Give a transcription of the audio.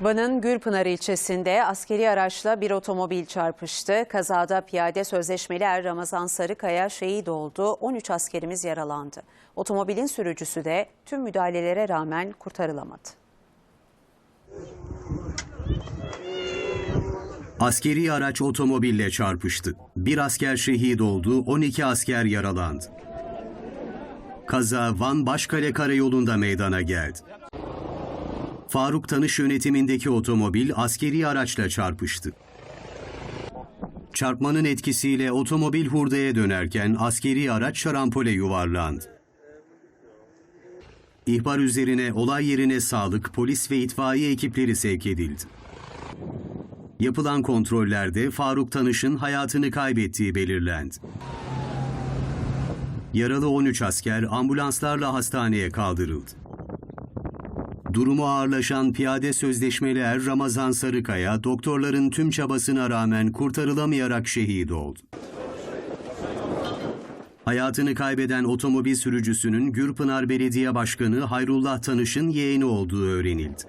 Van'ın Gülpınar ilçesinde askeri araçla bir otomobil çarpıştı. Kazada piyade sözleşmeli er Ramazan Sarıkaya şehit oldu. 13 askerimiz yaralandı. Otomobilin sürücüsü de tüm müdahalelere rağmen kurtarılamadı. Askeri araç otomobille çarpıştı. Bir asker şehit oldu, 12 asker yaralandı. Kaza Van Başkale Karayolu'nda meydana geldi. Faruk Tanış yönetimindeki otomobil askeri araçla çarpıştı. Çarpmanın etkisiyle otomobil hurdaya dönerken askeri araç şarampole yuvarlandı. İhbar üzerine olay yerine sağlık, polis ve itfaiye ekipleri sevk edildi. Yapılan kontrollerde Faruk Tanış'ın hayatını kaybettiği belirlendi. Yaralı 13 asker ambulanslarla hastaneye kaldırıldı. Durumu ağırlaşan piyade sözleşmeli er Ramazan Sarıkaya doktorların tüm çabasına rağmen kurtarılamayarak şehit oldu. Hayatını kaybeden otomobil sürücüsünün Gürpınar Belediye Başkanı Hayrullah Tanış'ın yeğeni olduğu öğrenildi.